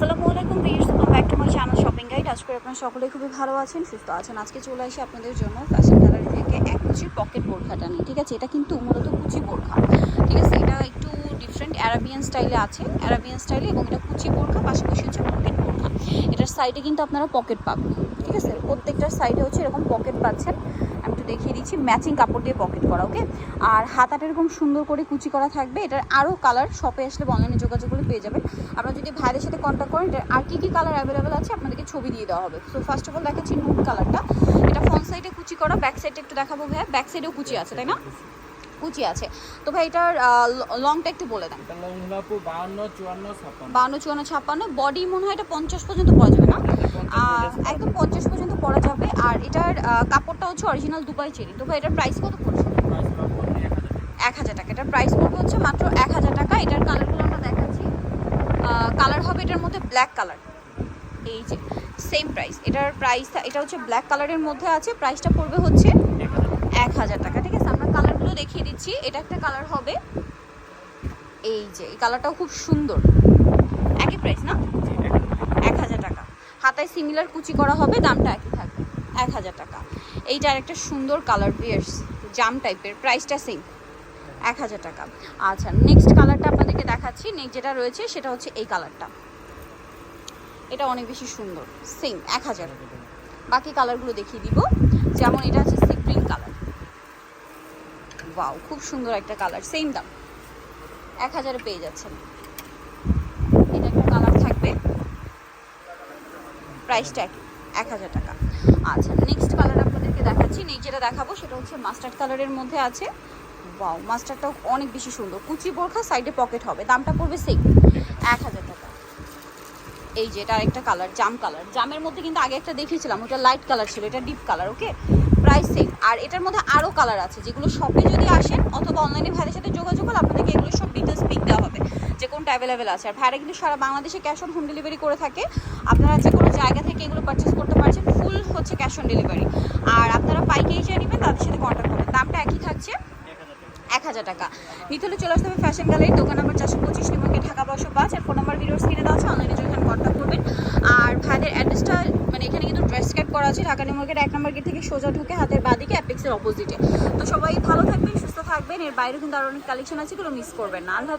আসসালামু আলাইকুম viewers, welcome back to my channel shopping guide. আজ করে আপনারা সকলে খুবই ভালো আছেন, সুস্থ আছেন। আজকে চলে আসি আপনাদের জন্য ফ্যাশন গ্যালারি থেকে এক কুচির পকেট বোরখাটা নিয়ে, ঠিক আছে? এটা কিন্তু মূলত কুচি বোরখা, ঠিক আছে? এটা একটু ডিফারেন্ট অ্যারাবিয়ান স্টাইলে আছে অ্যারাবিয়ান স্টাইলে এবং এটা কুচি বোরখা, পাশাপাশি হচ্ছে পকেট বোরখা। এটার সাইডে কিন্তু আপনারা পকেট পাবেন, ঠিক আছে? প্রত্যেকটার সাইডে হচ্ছে এরকম পকেট পাচ্ছেন। একটু দেখিয়ে দিচ্ছি। ম্যাচিং কাপড় দিয়ে পকেট করা, ওকে? আর হাতাটা এরকম সুন্দর করে কুচি করা থাকবে। এটার আরও কালার শপে আসলে অনলাইনে যোগাযোগ করে পেয়ে যাবেন। আপনারা যদি ভাইদের সাথে কন্ট্যাক্ট করেন, এটার আর কী কী কালার অ্যাভেলেবেল আছে আপনাদেরকে ছবি দিয়ে দেওয়া হবে। সো ফার্স্ট অফ অল দেখাচ্ছি নুট কালারটা। এটা ফ্রন্ট সাইডে কুচি করা ব্যাক সাইডে একটু দেখাবো ভাইয়া। ব্যাক সাইডেও কুচি আছে, তাই না? কুচি আছে। তো ভাই এটার লংটা একটু বলে দেন। বাহান্ন চুয়ান্ন ছাপ্পান্ন। বডি মনে হয় এটা পঞ্চাশ পর্যন্ত পরা যাবে না। একদম পঞ্চাশ পর্যন্ত পরা যাবে। আর এটার কাপড়টা হচ্ছে অরিজিনাল দুবাই চেরি। তো ভাই এটার প্রাইস কত পড়ছে? এক হাজার টাকা। এটার প্রাইস পড়বে হচ্ছে মাত্র এক হাজার টাকা। এটার কালারগুলো আমরা দেখাচ্ছি। কালার হবে এটার মধ্যে ব্ল্যাক কালার এই যে সেম প্রাইস এটার প্রাইস এটা হচ্ছে ব্ল্যাক কালারের মধ্যে আছে। প্রাইসটা পড়বে হচ্ছে এক হাজার টাকা। ঠিক আছে? আমরা কালারগুলো দেখিয়ে দিচ্ছি, এটা একটা কালার হবে। এই যে, এই কালারটাও খুব সুন্দর। একই প্রাইস না? এক হাজার। টাকা। হাতায় সিমিলার কুচি করা হবে, দামটা একই থাকবে। এক হাজার টাকা। এইটার একটা সুন্দর কালার বিয়ার্স জাম টাইপের প্রাইসটা সেম এক হাজার টাকা। আচ্ছা নেক্সট কালারটা আপনাদেরকে দেখাচ্ছি। নেক্সট যেটা রয়েছে, সেটা হচ্ছে এই কালারটা এটা অনেক বেশি সুন্দর। সেম এক হাজার। বাকি কালারগুলো দেখিয়ে দিব। যেমন এটা হচ্ছে ওয়াও খুব সুন্দর একটা কালার সেম দাম। এক হাজারে পেয়ে যাচ্ছেন। এটা একটা কালার থাকবে। প্রাইসটা একই এক হাজার টাকা। আচ্ছা নেক্সট কালার আপনাদেরকে দেখাচ্ছি। নেক্সট যেটা দেখাবো, সেটা হচ্ছে মাস্টার্ড কালারের মধ্যে আছে। ওয়াও মাস্টারটাও অনেক বেশি সুন্দর। কুচি বোরখা সাইডে পকেট হবে। দামটা পড়বে সেম এক হাজার টাকা। এই যে, এটা আরেকটা কালার জাম কালার জামের মধ্যে কিন্তু আগে একটা দেখিয়েছিলাম, ওটা লাইট কালার ছিল, এটা deep colour okay price same আর এটার মধ্যে আরও কালার আছে, যেগুলো শপে যদি আসেন অথবা অনলাইনে ভাইয়ের সাথে যোগাযোগ করলে আপনাদেরকে এগুলো সব ডিটেলস পিক দেওয়া হবে, যে কোনটা অ্যাভেলেবেল আছে। আর ভাইরা কিন্তু সারা বাংলাদেশে ক্যাশ অন হোম ডেলিভারি করে থাকে, আপনারা যে কোনো জায়গা থেকে এগুলো পারচেস করতে পারছেন ফুল হচ্ছে ক্যাশ অন ডেলিভারি আর আপনারা পাইকারি যে নেবেন, তাদের সাথে কন্ট্যাক্ট করবেন দামটা একই থাকছে এক হাজার টাকা। নিতে হলে চলে আসতে হবে ফ্যাশন গ্যালারি দোকান নাম্বার চারশো পঁচিশ নিমাকে ঢাকা বারোশো পাঁচ আর ফোন নাম্বার ভিডিওস কিনে দেওয়া আছে অনলাইনে যদি কন্ট্যাক্ট করবেন আর ভাইদের অ্যাড্রেসটা মানে এখানে কিন্তু ড্রেস ক্যাট করা আছে, ঢাকা নিমার্কেট এক নম্বর গেট থেকে সোজা ঢুকে হাতের বাদিকে অ্যাপেক্সের অপোজিটে। তো সবাই ভালো থাকবেন, সুস্থ থাকবেন, এর বাইরে কিন্তু আরও অনেক কালেকশন আছে, এগুলো মিস করবেন না। আল্লাহ